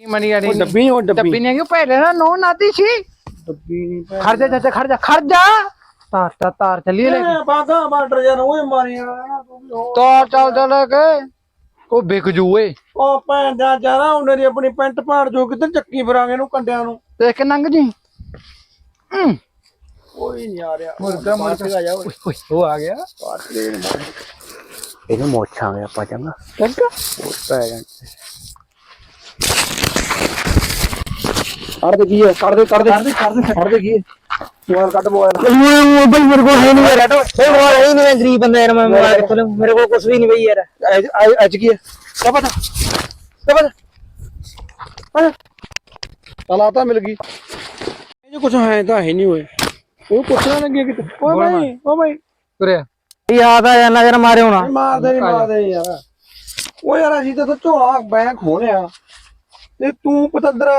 ਕੀ ਮਣੀ ਉਹ ਡੱਬੀ ਉਹ ਡੱਬੀ। ਡੱਬੀ ਨਹੀਂ ਕਿ ਪਹਿਲੇ ਨਾ ਨੋ ਨਾਦੀ ਸੀ। ਡੱਬੀ ਨਹੀਂ ਪੈ ਖੜ ਜਾ ਚਾਚਾ ਖੜ ਜਾ ਖੜ ਜਾ। ਤਾਰ ਤਾਰ ਤਾਰ ਚੱਲੀਏ ਲੈ ਕੇ। ਬਾਗਾ ਬਾਰਡਰ ਮਾਰੀਆਂ ਨਾ ਤੂੰ ਵੀ ਹੋਰ। ਤਾਰ ਚੱਲ ਚੱਲ ਕੇ ਉਹ ਵਿਕ ਜੂ ਓਏ ਉਹ ਭੈਣ ਦਾ ਜਾਰਾ ਉਹਨੇ ਦੀ ਆਪਣੀ ਪੈਂਟ ਪਾੜ ਜੋ ਕਿੱਧਰ ਚੱਕੀ ਫਿਰਾਂਗੇ ਇਹਨੂੰ ਕੰਡਿਆਂ ਨੂੰ। ਦੇਖ ਕੇ ਲੰਘ ਜੀ। ਹਮ, ਕੋਈ ਨਹੀਂ ਆ ਰਿਹਾ ਮੁਰਗਾ ਮੁਰਗਾ ਆ ਜਾ ਓਏ। ਉਹ ਆ ਗਿਆ। ਇਹਨੂੰ ਮੋਛਾਂਗੇ ਆਪਾਂ ਚੰਗਾ ਚੰਗਾ ਉਹ ਪੈ ਜਾਣ ਕੱਢ ਦੇ ਕੀ ਹੈ? ਕੱਢ ਦੇ ਕੱਢ ਦੇ। ਕੱਢ ਦੇ ਕੱਢ ਦੇ। ਕੱਢ ਦੇ ਕੀ ਹੈ? ਮੋਬਾਈਲ ਕੱਢ ਮੋਬਾਈਲ ਉਹ ਬਈ ਮੇਰੇ ਕੋਲ ਹੈ ਨਹੀਂ ਯਾਰ। ਹਟੋ ਮੋਬਾਈਲ ਹੈ ਨਹੀਂ ਮੈਂ ਗਰੀਬ ਬੰਦਾ ਯਾਰ ਮੋਬਾਈਲ ਮੇਰੇ ਕੋਲ ਕੁਝ ਵੀ ਨਹੀਂ ਬਈ ਯਾਰ। ਅੱਜ- ਅੱਜ- ਅੱਜ ਕੀ ਹੈ? ਕਿਆ ਪਤਾ? ਕਿਆ ਪਤਾ? ਤਲਾਤਾ ਮਿਲ ਗਈ। ਇਹ ਜੋ ਕੁਝ ਹੈ ਤਾਂ ਹੈ ਨਹੀਂ ਓਏ। ਉਹ ਪੁੱਛਣਾ ਲੱਗੇ ਕਿ ਓਏ ਭਾਈ ਓ ਭਾਈ ਤੁਰਿਆ। ਇਹ ਯਾਦ ਆ ਜਾਂਦਾ ਯਾਰ ਮਾਰਿਓ ਨਾ। ਮਾਰਦੇ ਨਹੀਂ ਮਾਰਦੇ ਨੀ ਯਾਰ। ਉਹ ਯਾਰ ਅਸੀਂ ਤਾਂ ਉੱਥੇ ਝੋਲਾ ਬੈਂਕ ਖੋਲਿਆ ਤੇ ਤੂੰ ਪਤੰਦਰਾ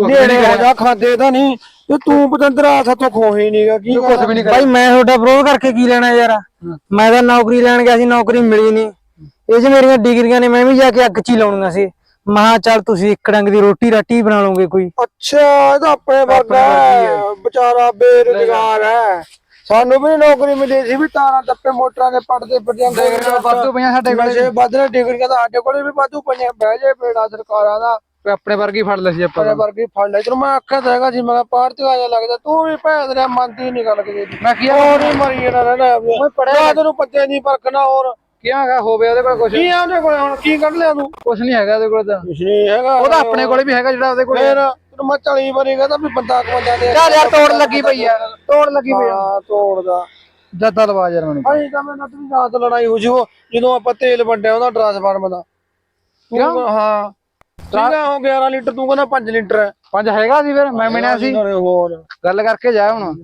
ਨੇੜੇ ਹੋ ਜਾ ਖਾਦੇ ਤਾਂ ਨਹੀਂ ਤੇ ਤੂੰ ਪਤੰਦਰਾ ਸਾਥੋਂ ਖੋਹੀ ਨਹੀਂਗਾ ਕੀ ਕੁਝ ਵੀ ਨਹੀਂ ਭਾਈ ਮੈਂ ਤੁਹਾਡਾ ਵਿਰੋਧ ਕਰਕੇ ਕੀ ਲੈਣਾ ਯਾਰ? ਮੈਂ ਤਾਂ ਨੌਕਰੀ ਲੈਣ ਗਿਆ ਸੀ ਨੌਕਰੀ ਮਿਲੀ ਨਹੀਂ। ਇਹ ਮੇਰੀਆਂ ਡਿਗਰੀਆਂ ਨੇ ਮੈਂ ਵੀ ਜਾ ਕੇ ਅੱਗ 'ਚ ਲਾਉਣੀਆਂ ਸੀ। ਮਹਾ ਚੱਲ ਤੁਸੀਂ ਇੱਕ ਡੰਗ ਦੀ ਰੋਟੀ ਰਾਟੀ ਬਣਾ ਲਓਗੇ ਕੋਈ। ਅੱਛਾ ਇਹ ਤਾਂ ਆਪਣੇ ਵਰਗਾ ਵਿਚਾਰਾ ਬੇਰੁਜ਼ਗਾਰ ਹੈ। ਸਾਨੂੰ ਵੀ ਨੌਕਰੀ ਮਿਲੀ ਸੀ ਵੀ ਤਾਰਾਂ ਟੱਪੇ ਮੋਟਰਾਂ ਦੇ ਪੜਦੇ ਪੜਦੇ ਡਿਗਰੀਆਂ ਵਾਧੂ ਪਈਆਂ ਸਾਡੇ ਕੋਲ। ਜੇ ਵੱਧ ਡਿਗਰੀਆਂ ਤਾਂ ਸਾਡੇ ਕੋਲ ਵੀ ਵਾਧੂ ਪਈਆਂ ਬਹਿ ਜੇ ਪੇੜਾ ਸਰਕਾਰਾਂ ਦਾ। ਆਪਣੇ ਵਰਗੀ ਫੜ ਲੈ ਸੀ ਆਪਾਂ ਆਪਣੇ ਵਰਗੀ ਫੜ ਲੈ ਤੈਨੂੰ ਮੈਂ ਆਖਿਆ ਤਾਂ ਹੈਗਾ ਸੀ ਮੈਂ ਕਿਹਾ ਪਾਰਟੀ ਆ ਜਾ ਲੱਗਦਾ ਤੂੰ ਵੀ ਭੈਣ ਦੇ ਮੰਨਦੀ ਨਹੀਂ ਗੱਲ ਦੀ। ਮੈਂ ਕੀ ਉਹ ਨਹੀਂ ਮਰੀ ਜਾਣਾ ਰਹਿਣਾ ਪੜਿਆ ਤੈਨੂੰ ਪੱਤੇ ਨਹੀਂ ਪਰਖਣਾ ਹੋਰ। ਕੀ ਹੈਗਾ? ਹੋਵੇ ਉਹਦੇ ਕੋਲ ਕੁਝ ਕੀ ਆ ਉਹਦੇ ਕੋਲ ਹੁਣ? ਕੀ ਕੱਢ ਲਿਆ ਤੂੰ? ਕੁਝ ਨਹੀਂ ਹੈਗਾ ਉਹਦੇ ਕੋਲ ਤਾਂ। ਕੁਛ ਨਹੀਂ ਹੈਗਾ। ਉਹਦਾ ਆਪਣੇ ਕੋਲੇ ਵੀ ਹੈਗਾ ਜਿਹੜਾ ਉਹਦੇ ਕੋਲ। ਫੇਰ ਤੈਨੂੰ ਮੈਂ 40 ਵਾਰੀ ਕਹਿੰਦਾ ਵੀ ਬੰਦਾ ਕਮੰਦਾ ਦੇ ਯਾਰ ਯਾਰ ਤੋੜ ਲੱਗੀ ਪਈ ਆ। ਤੋੜ ਲੱਗੀ ਪਈ ਆ। ਹਾਂ ਤੋੜਦਾ ਜੱਦਾ ਲਵਾ ਯਾਰ ਮੈਨੂੰ। ਅਹੀਂ ਤਾਂ ਮੈਂ ਨਤਰੀ ਰਾਤ ਲੜਾਈ ਹੋ ਜੂ ਜਦੋਂ ਆਪਾਂ ਤੇਲ ਵੰਡਿਆ ਉਹਦਾ ਟ੍ਰਾਂਸਫਾਰਮ ਦਾ। ਤੂੰ? ਹਾਂ। ਠੀਕ ਹੋ 11 ਲੀਟਰ ਤੂੰ ਕਹਿੰਦਾ 5 ਲੀਟਰ ਹੈ। ਪੰਜ ਹੈਗਾ ਸੀ ਫਿਰ ਮੈਂ ਮਿਲਿਆ ਸੀ। ਹੋਰ। ਗੱਲ ਕਰਕੇ ਜਾ ਹੁਣ।